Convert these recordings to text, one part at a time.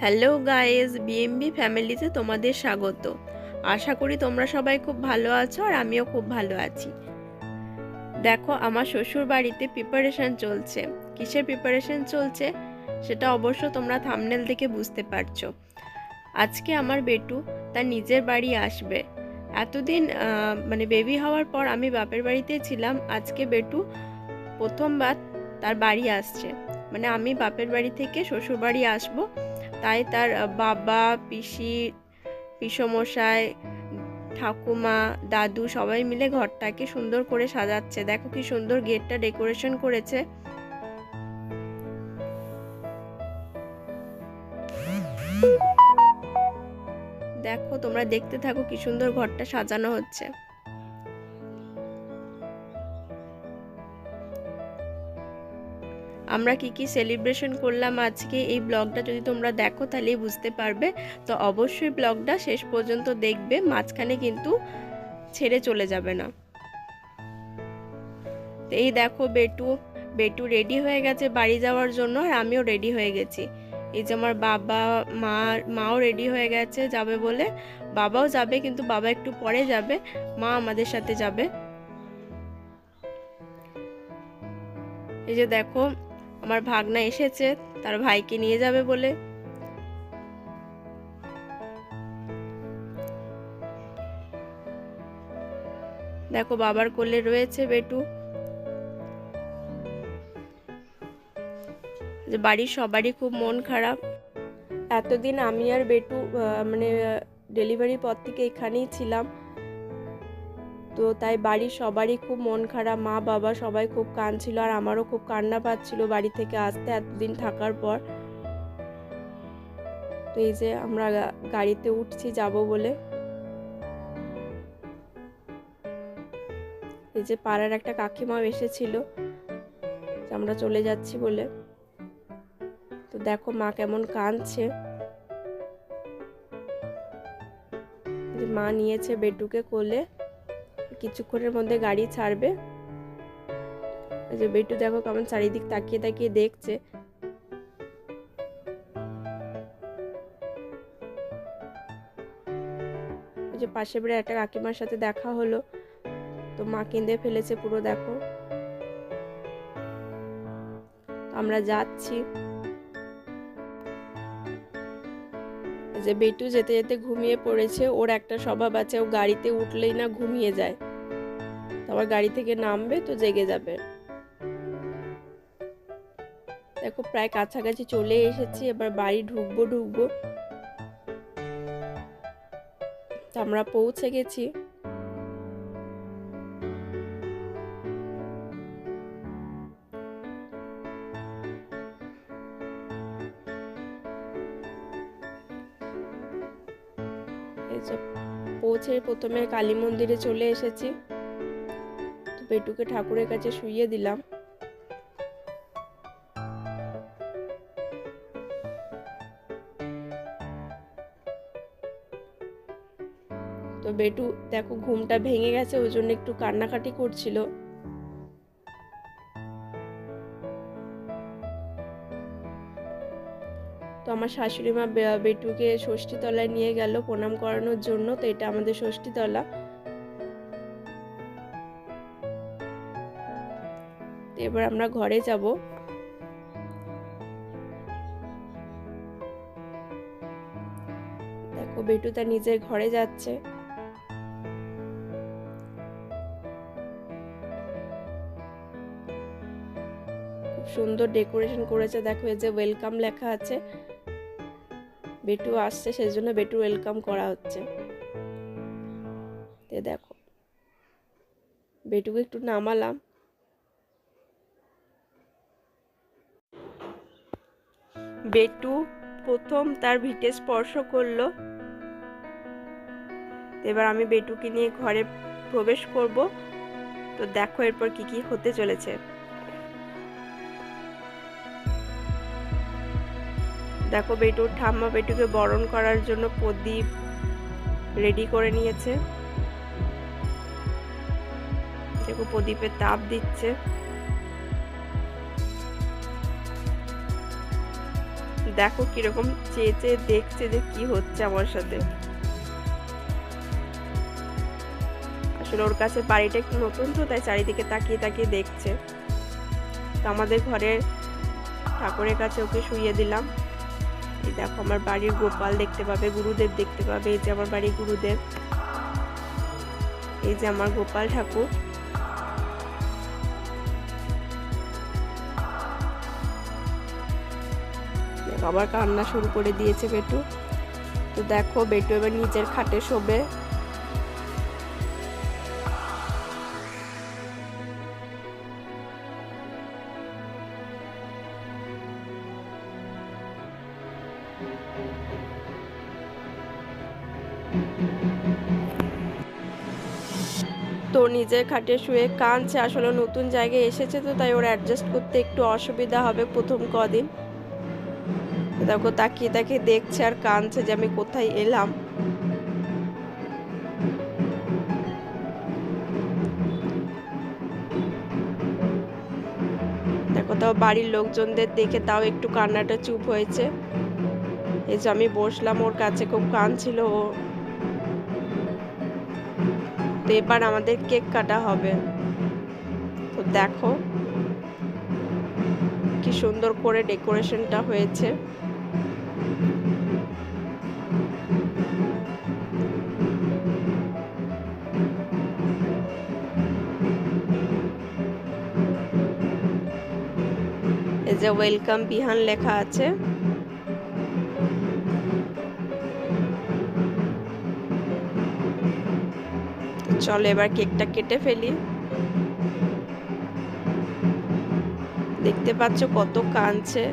Hello guys বিএমবি ফ্যামিলিতে তোমাদের স্বাগত। আশা করি তোমরা সবাই খুব ভালো আছো আর আমিও খুব ভালো আছি। দেখো, আমার শ্বশুর বাড়িতে প্রিপারেশন চলছে। কিসের প্রিপারেশন চলছে সেটা অবশ্য তোমরা থামনেল দেখে বুঝতে পারছ। আজকে আমার বেটু তার নিজের বাড়ি আসবে। এতদিন মানে বেবি হওয়ার পর আমি বাপের বাড়িতে ছিলাম। আজকে বেটু প্রথমবার তার বাড়ি আসছে। মানে আমি বাপের বাড়ি থেকে শ্বশুর বাড়ি আসব। তাই তার বাবা, পিসি, পিসমশাই, ঠাকুমা, দাদু সবাই মিলে ঘরটাকে সুন্দর করে সাজাচ্ছে। দেখো কি সুন্দর গেটটা ডেকোরেশন করেছে। দেখো, তোমরা দেখতে থাকো কি সুন্দর ঘরটা সাজানো হচ্ছে। আমরা কি কি সেলিব্রেশন করলাম আজকে? এই ব্লগটা যদি তোমরা দেখো তাহলেই বুঝতে পারবে। তো অবশ্যই ব্লগটা শেষ পর্যন্ত দেখবে, মাঝখানে কিন্তু ছেড়ে চলে যাবে না। তো এই দেখো বেটু বেটু রেডি হয়ে গেছে বাড়ি যাওয়ার জন্য আর আমিও রেডি হয়ে গেছি। এই যে আমার বাবা, মা, মাও রেডি হয়ে গেছে, যাবে বলে। বাবাও যাবে কিন্তু বাবা একটু পরে যাবে, মা আমাদের সাথে যাবে। এই যে দেখো আমার ভাগনা এসেছে, তার ভাইকে নিয়ে যাবে বলে। দেখো বাবার কোলে রয়েছে বেটু। যে বাড়ির সবারই খুব মন খারাপ। এতদিন আমি আর বেটু মানে ডেলিভারির পর থেকে এখানেই ছিলাম। তো তাই বাড়ির সবারই খুব মন খারাপ, মা, বাবা সবাই খুব কাঁদছিল আর আমারও খুব কান্না পাচ্ছিল বাড়ি থেকে আসতে এতদিন থাকার পর। তো এই যে আমরা গাড়িতে উঠছি যাব বলে। এই যে পাড়ার একটা কাকিমাও এসেছিল আমরা চলে যাচ্ছি বলে। তো দেখো মা কেমন কাঁদছে। মা নিয়েছে বেটুকে কোলে। কিছুক্ষণের মধ্যে গাড়ি ছাড়বে। যে বেটু দেখো কেমন চারিদিক তাকিয়ে তাকিয়ে দেখছে। যে পাশে বেড়ে একটা কাকিমার সাথে দেখা হলো। তো মা কেঁদে ফেলেছে পুরো দেখো। আমরা যাচ্ছি। যে বেটু যেতে যেতে ঘুমিয়ে পড়েছে। ওর একটা স্বভাব আছে, ও গাড়িতে উঠলেই না ঘুমিয়ে যায়। আবার গাড়ি থেকে নামবে তো জেগে যাবে। দেখো প্রায় কাছাকাছি চলে এসেছি, এবার বাড়ি ঢুকবো ঢুকবো। আমরা পৌঁছে গেছি। পৌঁছে প্রথমে কালী মন্দিরে চলে এসেছি। তো পেটুকে ঠাকুরের কাছে শুইয়ে দিলাম। তো বেটু, দেখো ঘুমটা ভেঙে গেছে, ওই জন্য একটু কান্নাকাটি করছিল। তো আমার শাশুড়ি মা বেটুকে ষষ্ঠী তলায় নিয়ে গেল প্রণাম করানোর জন্য, তো এটা আমাদের ষষ্ঠী তলা তো এবার আমরা ঘরে যাব। দেখো, বেটু তার নিজের ঘরে যাচ্ছে। সুন্দর ডেকোরেশন করেছে। দেখো, এই যে ওয়েলকাম লেখা আছে। বেটু আসছে সেই জন্য বেটু ওয়েলকাম করা হচ্ছে। দেখো, বেটুকে একটু নামালাম। বেটু প্রথম তার ভিটে স্পর্শ করল। এবার আমি বেটুকে নিয়ে ঘরে প্রবেশ করব। তো দেখো এরপর কি কি হতে চলেছে। দেখো বেটুর ঠাম্মা বেটুকে বরণ করার জন্য প্রদীপ রেডি করে নিয়েছে। দেখো প্রদীপের তাপ দিচ্ছে। দেখো কীরকম চেয়ে চেয়ে দেখছে যে কি হচ্ছে আমার সাথে। আসলে ওর কাছে বাড়িটা একটু নতুন তো, তাই চারিদিকে তাকিয়ে তাকিয়ে দেখছে। তো আমাদের ঘরের ঠাকুরের কাছে ওকে শুইয়ে দিলাম। এই দেখো আমার বাড়ির গোপাল দেখতে পাবে, গুরুদেব দেখতে পাবে, এই যে আমার বাড়ির গুরুদেব। এই যে আমার গোপাল ঠাকুর। আবার কান্না শুরু করে দিয়েছে বেটু। তো দেখো, বেটু এবার নিজের খাটে শোবে। তো নিজের খাটে শুয়ে কাঁদছে, আসলে নতুন জায়গায় এসেছে তো, তাই ওর অ্যাডজাস্ট করতে একটু অসুবিধা হবে প্রথম কদিন। দেখো, তাকিয়ে তাকিয়ে দেখছে আর কাঁদছে যে আমি কোথায় এলাম। দেখো, তাও বাড়ির লোকজনদের দেখে তাও একটু কান্নাটা চুপ হয়েছে। এই যে আমি বসলাম, ওর কাছে খুব কাঁদছিল ও। তো এবার আমাদের কেক কাটা হবে। তো দেখো, কি সুন্দর করে ডেকোরেশনটা হয়েছে। যে ওয়েলকাম বিহান লেখা আছে। চলো এবার কেকটা কেটে ফেলি। দেখতে পাচ্ছ কত কাঁদছে।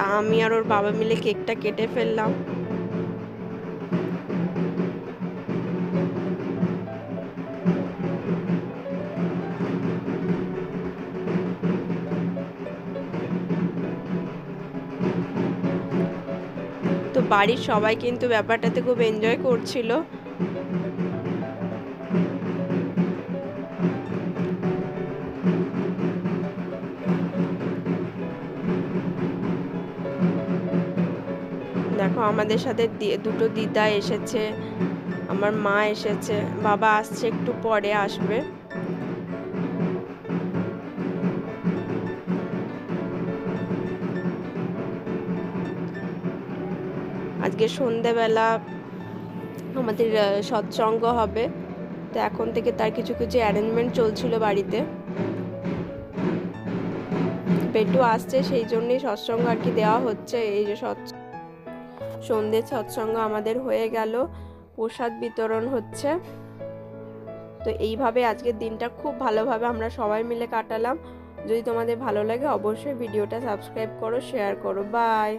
তা আমি আর ওর বাবা মিলে কেকটা কেটে ফেললাম। তো বাড়ির সবাই কিন্তু ব্যাপারটাতে খুব এনজয় করছিল। দেখো, আমাদের সাথে দুটো দিদা এসেছে, আমার মা এসেছে, বাবা আসছে একটু পরে আসবে। আজকে সন্ধেবেলা আমাদের সৎসঙ্গ হবে, তো এখন থেকে তার কিছু কিছু অ্যারেঞ্জমেন্ট চলছিল বাড়িতে। পেটু আসছে, সেই জন্যই সৎসঙ্গ আর কি দেওয়া হচ্ছে, এই যে সৎ সন্ধ্যে সৎসঙ্গ আমাদের হয়ে গেল, প্রসাদ বিতরণ হচ্ছে। তো এইভাবে আজকের দিনটা খুব ভালোভাবে আমরা সবাই মিলে কাটালাম। যদি তোমাদের ভালো লাগে অবশ্যই ভিডিওটা সাবস্ক্রাইব করো শেয়ার করো বাই